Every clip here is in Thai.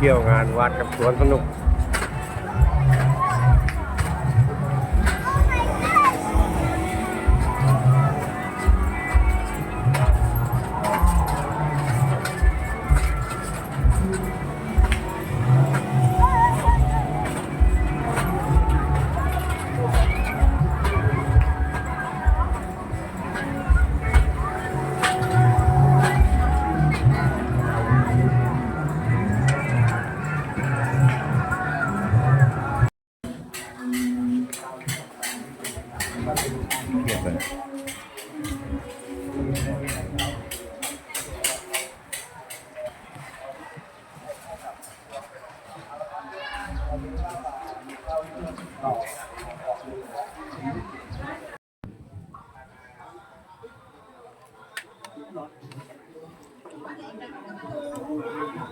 เที่ยวงานวัดกับสวนสนุก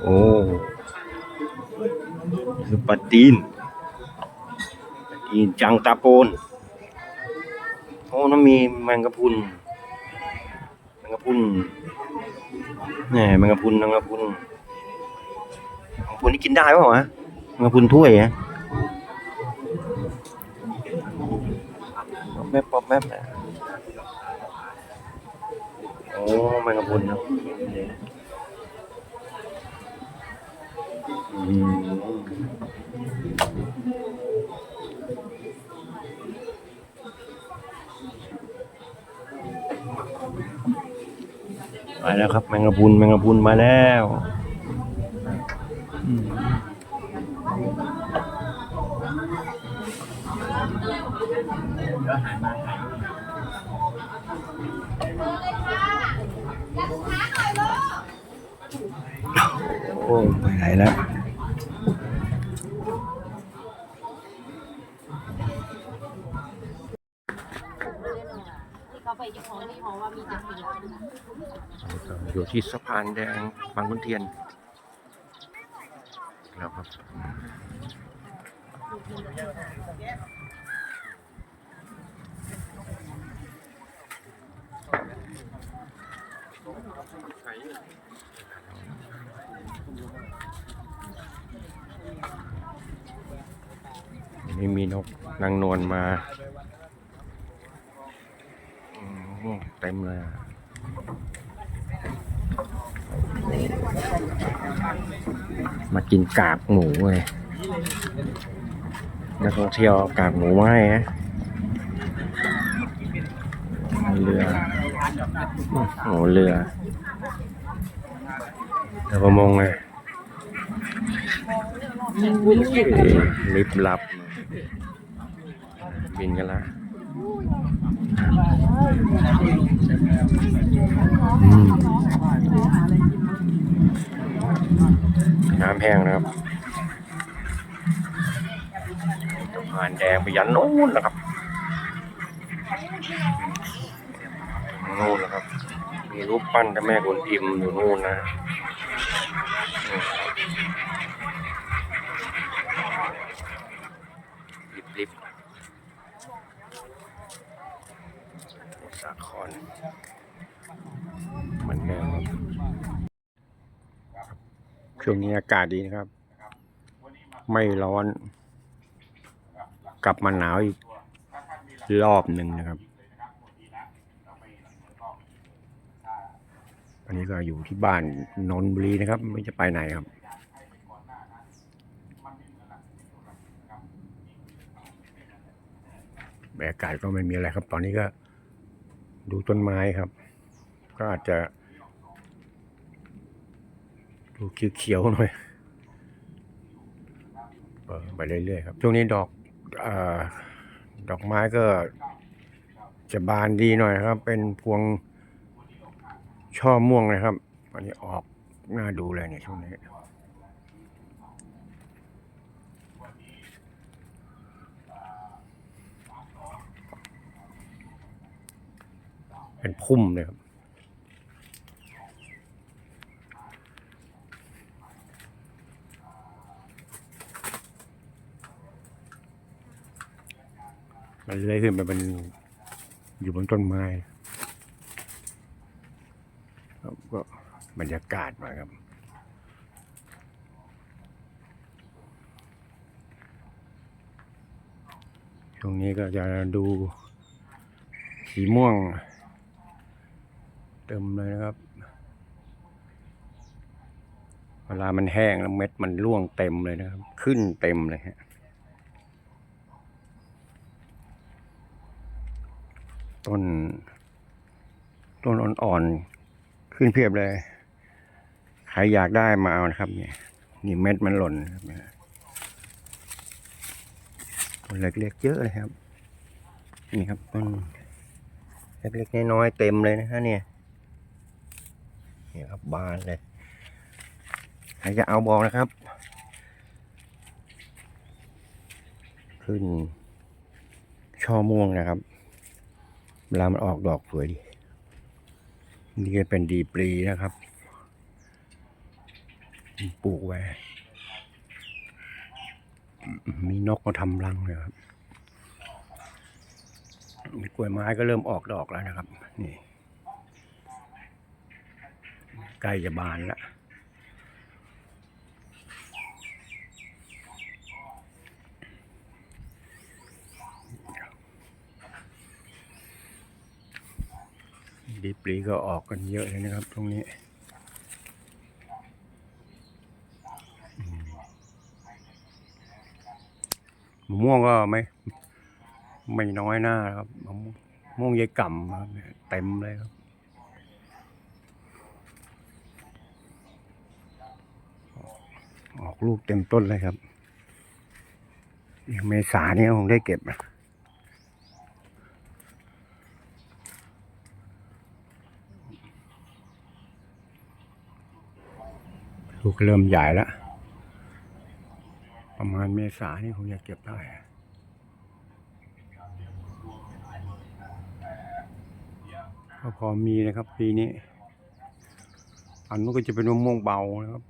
โอ้คือปลาตีนปลาตีนจังตาโปนโอ้น้ำมีแมงกะพุนแมงกะพุนแหน่แมงกะพุนแมงกะพุนแมงกะพุนนี่กินได้ป่าวะแมงกะพุนถ้วยอะแมบป๊อบแมบอะโอ้แมงกะพุนนะ มาแล้วครับ แมงกะพุนแมงกะพุนมาแล้วโอ้ไปไหนแล้ว เขาไปที่หอที่หอว่ามีแต่ขยอยู่ที่สะพานแดงบางขุนเทียน แล้วครับนี่มีนกนางนวลมา อืมเต็มเลยอะมากินกากหมูเลยนักท่องเที่ยวเอากากหมูมาให้นะเรือโอ้โหเรือเรือประมงเลยลิบลับ บินกันละอืม น้ำแห้งนะครับสะพานแดงไปยันโน้นนะครับโน่นนะครับ มีรูปปั้นเจ้าแม่กุนอิมอยู่นู่นนะอืมลิบๆ สาครเหมือนเดิมช่วงนี้อากาศดีนะครับ ไม่ร้อน กลับมาหนาวอีกรอบหนึ่งนะครับ อันนี้ก็อยู่ที่บ้านนนบุรีนะครับ ไม่จะไปไหนครับบรรยากาศก็ไม่มีอะไรครับ ตอนนี้ก็ ดูต้นไม้ครับ ก็อาจจะ ดูเขียวๆหน่อยเออไปเรื่อยๆครับช่วงนี้ดอกอดอกไม้ก็ จะบานดีหน่อยครับ เป็นพวงช่อม่วงนะครับวันนี้ออกน่าดูเลยเนี่ยช่วงนี้็นพุ่มเลยครับมันเลื้อยขึ้นไปเป็นอยู่บนต้นไม้แล้วก็บรรยากาศมาครับ ตรงนี้ก็จะดูสีม่วง เต็มเลยนะครับ เวลามันแห้งแล้วเม็ดมันร่วงเต็มเลยนะครับ ขึ้นเต็มเลยฮะต้นต้นอ่อนๆขึ้นเพียบเลย ใครอยากได้มาเอานะครับ เนี่ย นี่เม็ดมันหล่นนะครับเนี่ยต้นเล็กๆเยอะเลยครับ นี่ครับต้นเล็กๆน้อยๆเต็มเลยนะฮะเนี่ย นี่ครับบานเลยใครจะเอาบอกนะครับ ขึ้น ช่อม่วงนะครับเวลามันออกดอกสวยดีนี่ก็เป็นดีปรีนะครับ ปลูกไว้ มีนกมาทำรังเลยครับมีกล้วยไม้ก็เริ่มออกดอกแล้วนะครับ นี่ ใก ล้จะบานแล้วดีปรีก็ออกกันเยอะเลยนะครับ ตรงนี้มะม่วงก็ไม่ไม่น้อยหน้าครับมะม่วงมะม่วงยายก่ำครับเต็มเลยครับ ออกลูกเต็มต้นเลยครับเมษาเนี่ยคงได้เก็บนะลูกเริ่มใหญ่แล้ว ประมาณเมษานี่คงจะเก็บได้ก็พอมีนะครับปีนี้ อันนู้นก็จะเป็นมะม่วงเบานะครับ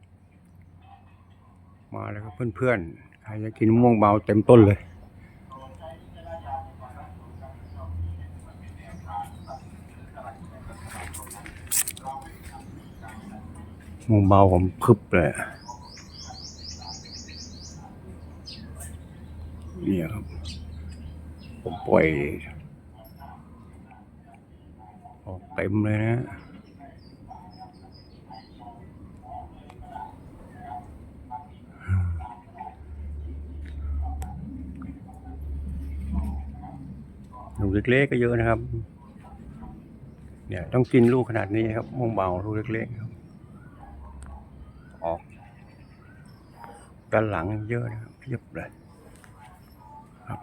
มาแล้วครับเพื่อนๆ ใครจะกินม่วงเบาเต็มต้นเลย ม่วงเบาผมพึบเลยนี่ครับ ผมปล่อย ออกเต็มเลยนะ ลูกเล็กๆก็เยอะนะครับ เนี่ยต้องกินลูกขนาดนี้ครับม่วงเบาลูกเล็กๆครับ ออกด้านหลังเยอะนะครับเพียบเลยครับ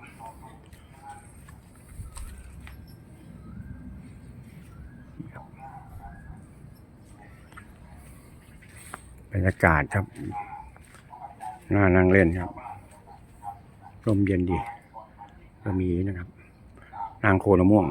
บรรยากาศครับน่านั่งเล่นครับลมเย็นดีก็มีนะครับ นางโคนมะม่วง